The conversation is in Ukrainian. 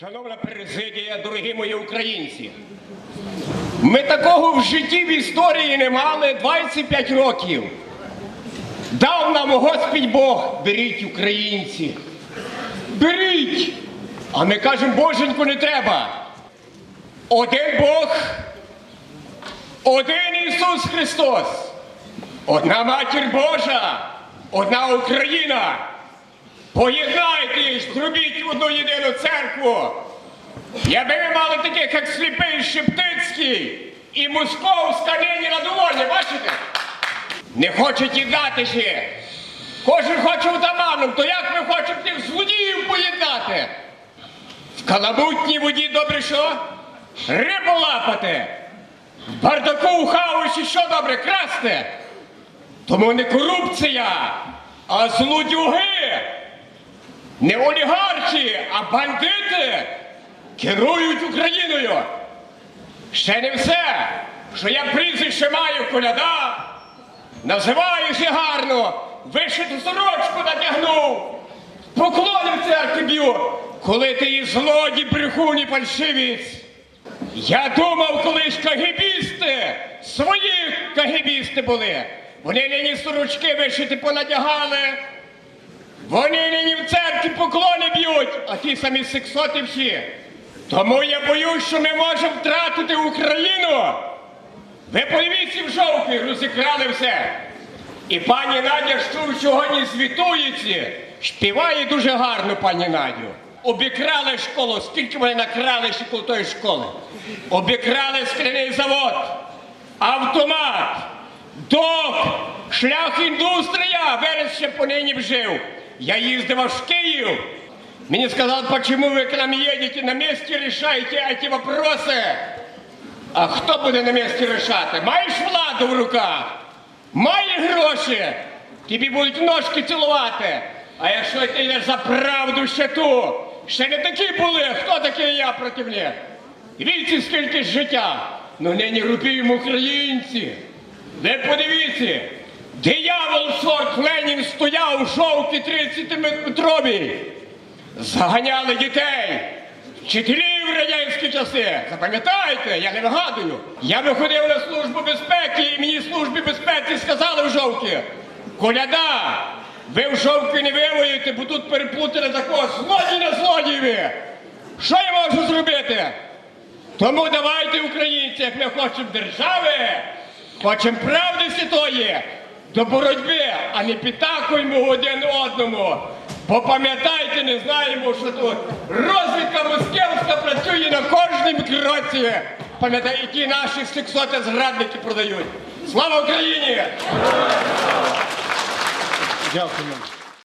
Шановна президія, дорогі мої українці, ми такого в житті в історії не мали 25 років. Дав нам Господь Бог, беріть українці. Беріть! А ми кажемо, Боженьку, не треба. Один Бог, один Ісус Христос, одна Матір Божа, одна Україна. Поєднайтесь, зробіть одну єдину церкву. Якби ми мали таких, як сліпий Шептицький і Московська нині на доволі, бачите? Не хочуть єднати ще. Кожен хоче отаманом, то як ми хочемо тих злодіїв поєднати? В каламутній воді добре що? Рибу лапати. В бардаку в хаосі що добре красти? Тому не корупція, а злодюги. Не олігархи, а бандити керують Україною. Ще не все, що я прізвище маю коляда, називаюся гарно, вишиту сорочку натягнув, поклони в церкві б'ю, коли ти і злодій, брехун і. Я думав, колись кагібісти, свої кагібісти були. Вони нині сорочки вишити понадягали. Вони нині в церкві поклони б'ють, а ті самі сексоти всі. Тому я боюсь, що ми можемо втратити Україну. Ви подивіться в жовтні, розікрали все. І пані Надя що сьогодні звітується, співає дуже гарно, пані Надю. Обікрали школу, скільки вони накрали ще коло тої школи. Обікрали скляний завод, автомат, док, шлях індустрія, верес ще понині вжив. Я їздив аж в Київ. Мені сказали, почему ви к нам едете, на місці рішаєте эти вопроси. А хто буде на місці рішати? Маєш владу в руках? Маєш гроші? Тобі будуть ножки цілувати. А якщо ти йдеш за правду ще ту, ще не такі були, хто такий я проти них? Дивіться, скільки життя. Ну нині рубіємо українці. Ви подивіться, диявол сорт Ленін стояв у шовки 30-метровій. Заганяли дітей. Вчителів в радянські часи. Запам'ятайте, я не вигадую. Я виходив на службу безпеки, і мені службі безпеки сказали в жовті. Коляда, ви в жовті не вивоюєте, бо тут переплутали такого злодій на злодієві. Що я можу зробити? Тому давайте, українці, як ми хочемо держави, хочемо правди святої, до боротьби, а не підтакуємо один одному. Бо пам'ятайте, не знаємо, що тут розвідка москівська працює на кожному кроці. Пам'ятайте, які наші сексоти зрадники продають. Слава Україні! Дякуємо.